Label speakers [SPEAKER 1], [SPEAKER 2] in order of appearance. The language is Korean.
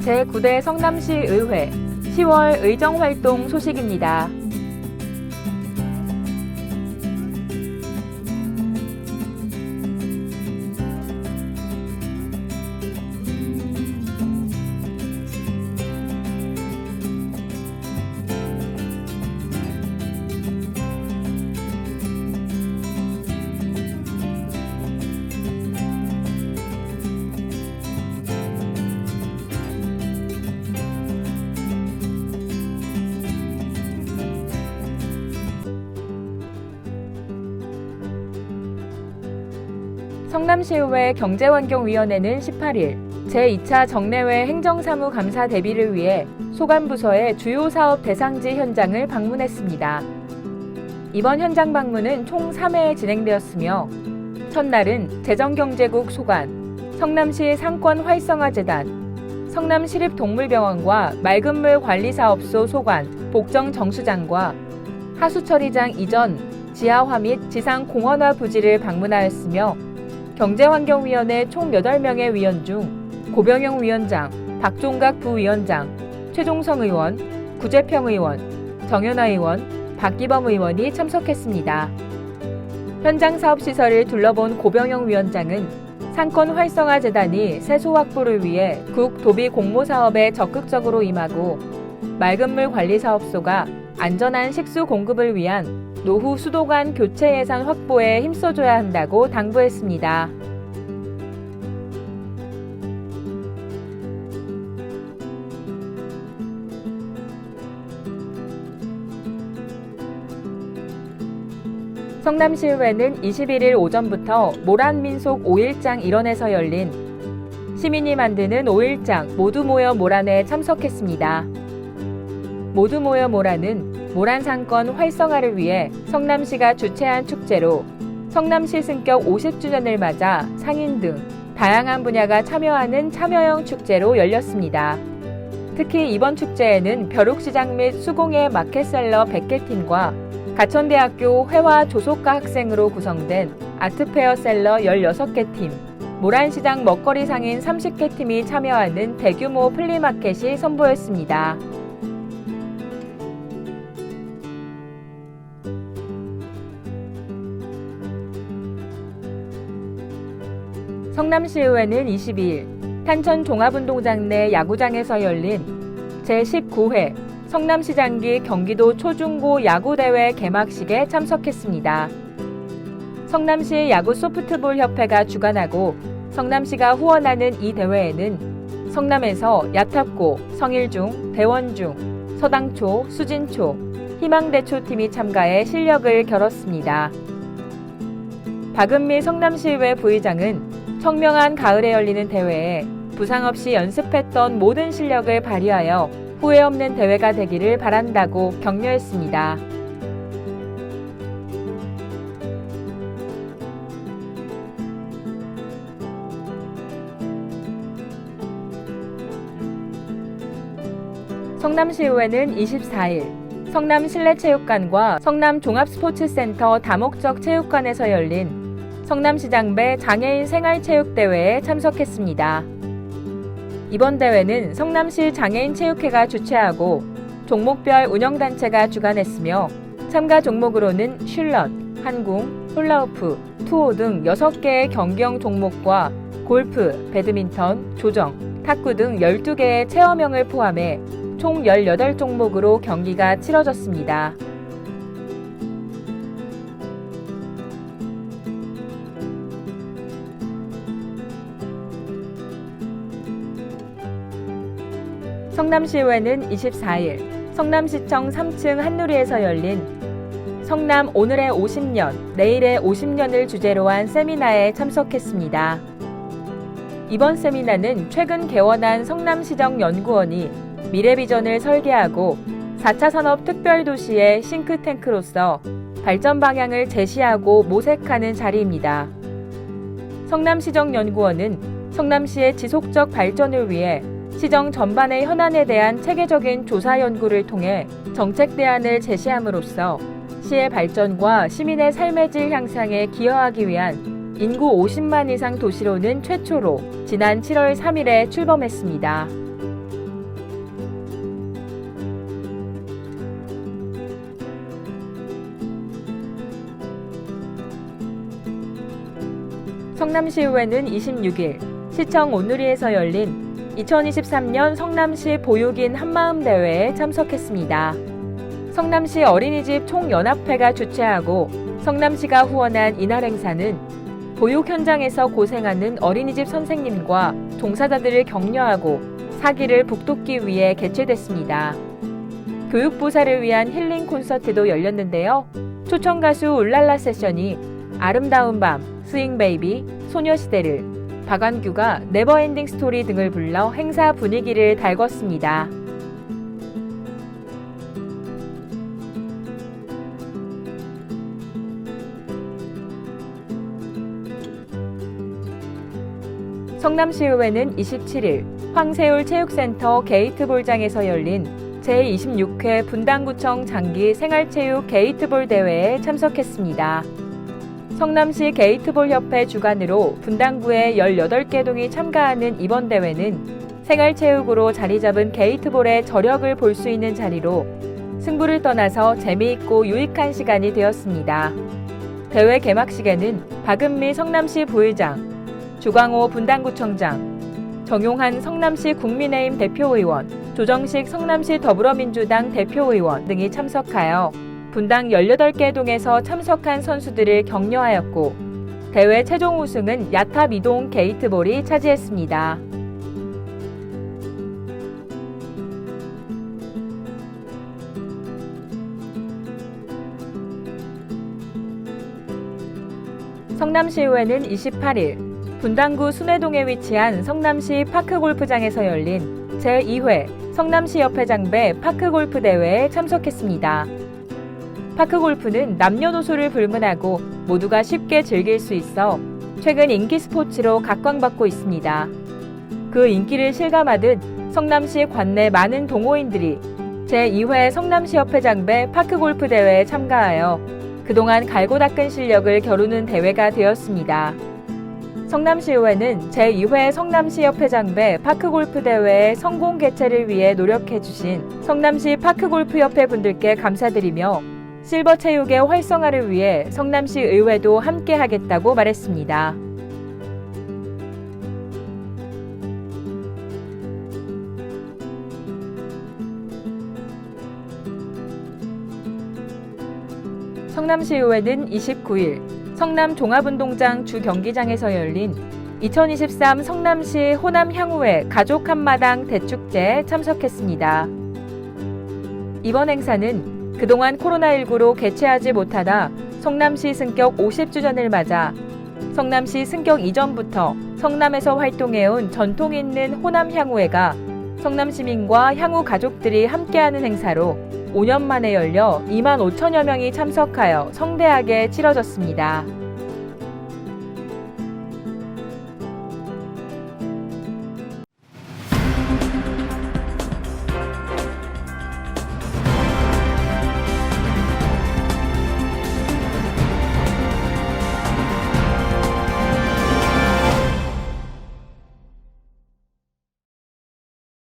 [SPEAKER 1] 제9대 성남시 의회 10월 의정활동 소식입니다. 성남시의회 경제환경위원회는 18일 제2차 정례회 행정사무 감사 대비를 위해 소관부서의 주요 사업 대상지 현장을 방문했습니다. 이번 현장 방문은 총 3회 진행되었으며 첫날은 재정경제국 소관, 성남시 상권 활성화재단, 성남시립동물병원과 맑은물 관리사업소 소관, 복정 정수장과 하수처리장 이전 지하화 및 지상 공원화 부지를 방문하였으며 경제환경위원회 총 8명의 위원 중 고병영 위원장, 박종각 부위원장, 최종성 의원, 구재평 의원, 정연아 의원, 박기범 의원이 참석했습니다. 현장 사업 시설을 둘러본 고병영 위원장은 상권 활성화 재단이 세소 확보를 위해 국 도비 공모 사업에 적극적으로 임하고 맑은 물 관리 사업소가 안전한 식수 공급을 위한 노후 수도관 교체 예산 확보에 힘써줘야 한다고 당부했습니다. 성남시의회는 21일 오전부터 모란민속 5일장 일원에서 열린 시민이 만드는 5일장 모두 모여 모란에 참석했습니다. 모두 모여 모란은 모란 상권 활성화를 위해 성남시가 주최한 축제로 성남시 승격 50주년을 맞아 상인 등 다양한 분야가 참여하는 참여형 축제로 열렸습니다. 특히 이번 축제에는 벼룩시장 및 수공예 마켓셀러 100개 팀과 가천대학교 회화 조속과 학생으로 구성된 아트페어 셀러 16개 팀, 모란시장 먹거리 상인 30개 팀이 참여하는 대규모 플리마켓이 선보였습니다. 성남시의회는 22일 탄천 종합운동장 내 야구장에서 열린 제19회 성남시장기 경기도 초중고 야구대회 개막식에 참석했습니다. 성남시 야구 소프트볼 협회가 주관하고 성남시가 후원하는 이 대회에는 성남에서 야탑고, 성일중, 대원중, 서당초, 수진초, 희망대초 팀이 참가해 실력을 겨뤘습니다. 박은미 성남시의회 부의장은 청명한 가을에 열리는 대회에 부상 없이 연습했던 모든 실력을 발휘하여 후회 없는 대회가 되기를 바란다고 격려했습니다. 성남시의회는 24일 성남 실내체육관과 성남 종합스포츠센터 다목적 체육관에서 열린 성남시장배 장애인 생활체육대회에 참석했습니다. 이번 대회는 성남시 장애인체육회가 주최하고 종목별 운영단체가 주관했으며 참가 종목으로는 슐럿, 한궁, 홀라우프, 투호 등 6개의 경기형 종목과 골프, 배드민턴, 조정, 탁구 등 12개의 체험형을 포함해 총 18종목으로 경기가 치러졌습니다. 성남시의회는 24일 성남시청 3층 한누리에서 열린 성남 오늘의 50년, 내일의 50년을 주제로 한 세미나에 참석했습니다. 이번 세미나는 최근 개원한 성남시정연구원이 미래비전을 설계하고 4차 산업 특별도시의 싱크탱크로서 발전 방향을 제시하고 모색하는 자리입니다. 성남시정연구원은 성남시의 지속적 발전을 위해 시정 전반의 현안에 대한 체계적인 조사 연구를 통해 정책 대안을 제시함으로써 시의 발전과 시민의 삶의 질 향상에 기여하기 위한 인구 50만 이상 도시로는 최초로 지난 7월 3일에 출범했습니다. 성남시의회는 26일 시청 온누리에서 열린 2023년 성남시 보육인 한마음 대회에 참석했습니다. 성남시 어린이집 총연합회가 주최하고 성남시가 후원한 이날 행사는 보육 현장에서 고생하는 어린이집 선생님과 종사자들을 격려하고 사기를 북돋기 위해 개최됐습니다. 교육부사를 위한 힐링 콘서트도 열렸는데요. 초청 가수 울랄라 세션이 아름다운 밤, 스윙 베이비, 소녀시대를, 박완규가 네버엔딩 스토리 등을 불러 행사 분위기를 달궜습니다. 성남시의회는 27일 황세울 체육센터 게이트볼장에서 열린 제26회 분당구청 장기 생활체육 게이트볼 대회에 참석했습니다. 성남시 게이트볼 협회 주관으로 분당구의 18개 동이 참가하는 이번 대회는 생활체육으로 자리 잡은 게이트볼의 저력을 볼 수 있는 자리로 승부를 떠나서 재미있고 유익한 시간이 되었습니다. 대회 개막식에는 박은미 성남시 부의장, 주광호 분당구청장, 정용한 성남시 국민의힘 대표의원, 조정식 성남시 더불어민주당 대표의원 등이 참석하여 분당 18개 동에서 참석한 선수들을 격려하였고 대회 최종 우승은 야타 미동 게이트볼이 차지했습니다. 성남시의회는 28일 분당구 순회동에 위치한 성남시 파크골프장에서 열린 제2회 성남시 협회 장배 파크골프 대회에 참석했습니다. 파크골프는 남녀노소를 불문하고 모두가 쉽게 즐길 수 있어 최근 인기 스포츠로 각광받고 있습니다. 그 인기를 실감하듯 성남시 관내 많은 동호인들이 제2회 성남시협회 장배 파크골프 대회에 참가하여 그동안 갈고 닦은 실력을 겨루는 대회가 되었습니다. 성남시의회는 제2회 성남시협회 장배 파크골프 대회의 성공 개최를 위해 노력해주신 성남시 파크골프협회 분들께 감사드리며 실버 체육의 활성화를 위해 성남시 의회도 함께 하겠다고 말했습니다. 성남시의회는 29일 성남 종합운동장 주 경기장에서 열린 2023 성남시 호남 향후회 가족 한마당 대축제에 참석했습니다. 이번 행사는 그동안 코로나19로 개최하지 못하다 성남시 승격 50주년을 맞아 성남시 승격 이전부터 성남에서 활동해온 전통 있는 호남 향후회가 성남 시민과 향후 가족들이 함께하는 행사로 5년 만에 열려 2만 5천여 명이 참석하여 성대하게 치러졌습니다.